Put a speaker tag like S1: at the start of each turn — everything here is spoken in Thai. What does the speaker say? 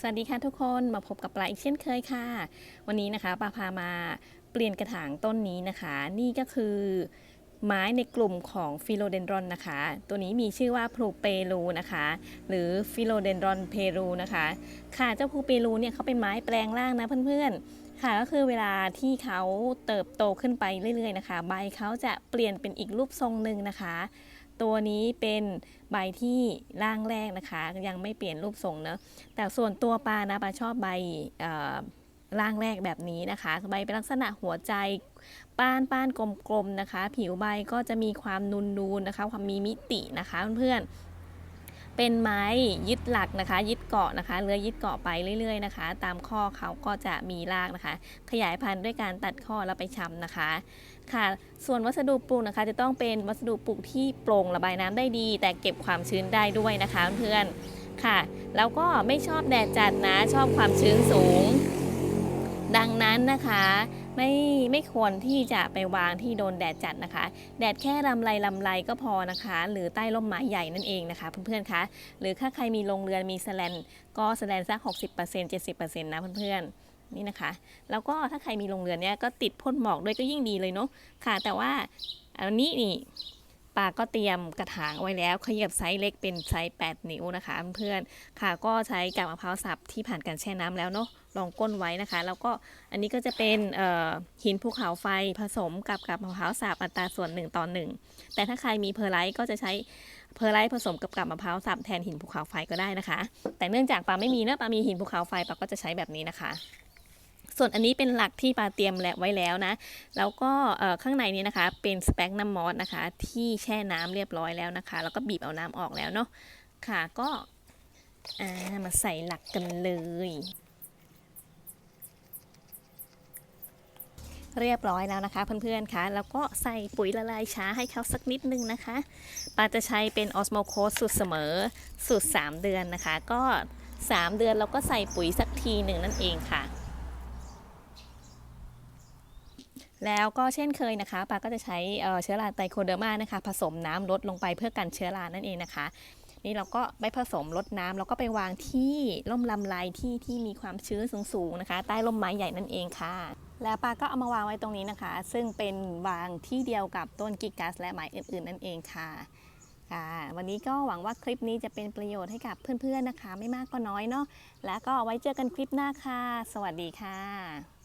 S1: สวัสดีค่ะทุกคนมาพบกับปลาอีกเช่นเคยค่ะ วันนี้นะคะปลาพามาเปลี่ยนกระถางต้นนี้นะคะ นี่ก็คือไม้ในกลุ่มของฟิโลเดนดรอนนะคะ ตัวนี้มีชื่อว่าพลูเปรูนะคะ หรือฟิโลเดนดรอนเพรูนะคะ ค่ะเจ้าพลูเปรูเนี่ยเขาเป็นไม้แปลงร่างนะเพื่อนๆ ค่ะก็คือเวลาที่เขาเติบโตขึ้นไปเรื่อยๆนะคะ ใบเขาจะเปลี่ยนเป็นอีกรูปทรงหนึ่งนะคะ ตัวนี้เป็นใบที่ร่างแรกนะคะ ยังไม่เปลี่ยนรูปทรงเนอะแต่ส่วนตัวปลานะปลาชอบใบอ่อร่างแรกแบบนี้นะคะ ใบเป็นลักษณะหัวใจป้านป้านกลมๆนะคะ ผิวใบก็จะมีความนูนๆนะคะ ความมีมิตินะคะเพื่อนๆ เป็นไม้ยึดหลักนะคะ ยึดเกาะนะคะเลื้อยยึดเกาะไปเรื่อย ๆนะคะ ตามข้อเขาก็จะมีรากนะคะ ขยายพันธุ์ด้วยการตัดข้อแล้วไปชำนะคะค่ะ ส่วนวัสดุปลูกนะคะ จะต้องเป็นวัสดุปลูกที่โปร่งระบายน้ำได้ดี แต่เก็บความชื้นได้ด้วยนะคะเพื่อนค่ะ แล้วก็ไม่ชอบแดดจัดนะชอบความชื้นสูง ดังนั้นนะคะ ไม่ไม่ควรที่จะไปวางที่โดนแดดจัดนะคะ แดดแค่ลำไรลำไรก็พอนะคะ หรือใต้ร่มไม้ใหญ่นั่นเองนะคะ เพื่อนๆคะหรือถ้าใครมีโรงเรือนมีแสแลนก็แสแลนสัก 60% 70%นะเพื่อนๆนี่นะคะ แล้วก็ถ้าใครมีโรงเรือนเนี้ยก็ติดพ่นหมอกด้วยก็ยิ่งดีเลยเนาะค่ะ แต่ว่าอันนี้นี่ ปาก็เตรียมกระถางไว้แล้วขยับไซส์เล็กเป็นไซส์8 นิ้วนะคะ เพื่อนๆค่ะก็ใช้กาบมะพร้าวสับที่ผ่านการแช่น้ำแล้วเนาะรองก้นไว้นะคะ แล้วก็อันนี้ก็จะเป็นหินภูเขาไฟผสมกับกาบมะพร้าวสับอัตราส่วน 1 ต่อ 1 แต่ถ้าใครมีเพอร์ไลท์ก็จะใช้เพอร์ไลท์ผสมกับกาบมะพร้าวสับแทนหินภูเขาไฟก็ได้นะคะ แต่เนื่องจากปาไม่มีเนอะปามีหินภูเขาไฟปาก็จะใช้แบบนี้นะคะ ส่วนอันนี้เป็นหลักที่ปาเตรียมแล้วไว้แล้วนะ แล้วก็ข้างในนี้นะคะ เป็นสเปกน้ำมอสนะคะ ที่แช่น้ำเรียบร้อยแล้วนะคะ แล้วก็บีบเอาน้ำออกแล้วเนาะค่ะก็ามาใส่หลักกันเลยเรียบร้อยแล้วนะคะเพื่อนๆคะแล้วก็ใส่ปุ๋ยละลายช้าให้เขาสักนิดนึงนะคะปาจะใช้เป็นออสโมโคสสูตรเสมอสูตร 3 เดือนนะคะ ก็ 3 เดือนเราก็ใส่ปุ๋ยสักทีหนึ่งนั่นเองค่ะ แล้วก็เช่นเคยนะคะปาก็จะใช้เชื้อราไตโคเดอร์มานะคะ ผสมน้ำลดลงไปเพื่อกันเชื้อรานั่นเองนะคะ นี่เราก็ไปผสมลดน้ำแล้วก็ไปวางที่ร่มลำไรที่ที่มีความชื้นสูงๆนะคะ ใต้ร่มไม้ใหญ่นั่นเองค่ะ แล้วปาก็เอามาวางไว้ตรงนี้นะคะ ซึ่งเป็นวางที่เดียวกับต้นกิกัสและไม้อื่นๆ นั่นเองค่ะค่ะวันนี้ก็หวังว่าคลิปนี้จะเป็นประโยชน์ให้กับเพื่อนๆนะคะ ไม่มากก็น้อยเนาะแล้วก็ไว้เจอกันคลิปหน้าค่ะ สวัสดีค่ะ